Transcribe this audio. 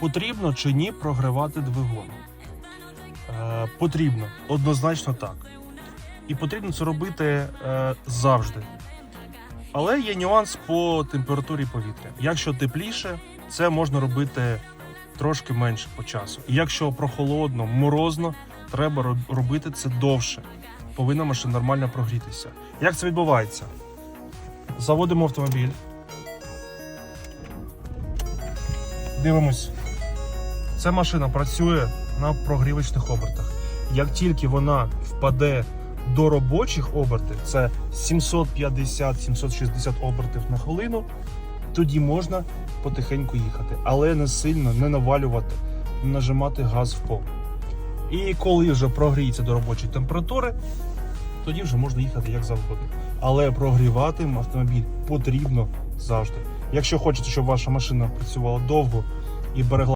Потрібно чи ні програвати двигун? Е, потрібно, однозначно так. І потрібно це робити е, завжди. Але є нюанс по температурі повітря. Якщо тепліше, це можна робити трошки менше по часу. І Якщо прохолодно, морозно, треба робити це довше. Повинна машина нормально прогрітися. Як це відбувається? Заводимо автомобіль. Дивимось. Ця машина працює на прогрівочних обертах. Як тільки вона впаде до робочих обертів, це 750-760 обертів на хвилину, тоді можна потихеньку їхати, але не сильно не навалювати, не нажимати газ в пол. І коли вже прогріється до робочої температури, тоді вже можна їхати як завгодно. Але прогрівати автомобіль потрібно завжди. Якщо хочете, щоб ваша машина працювала довго і берегла.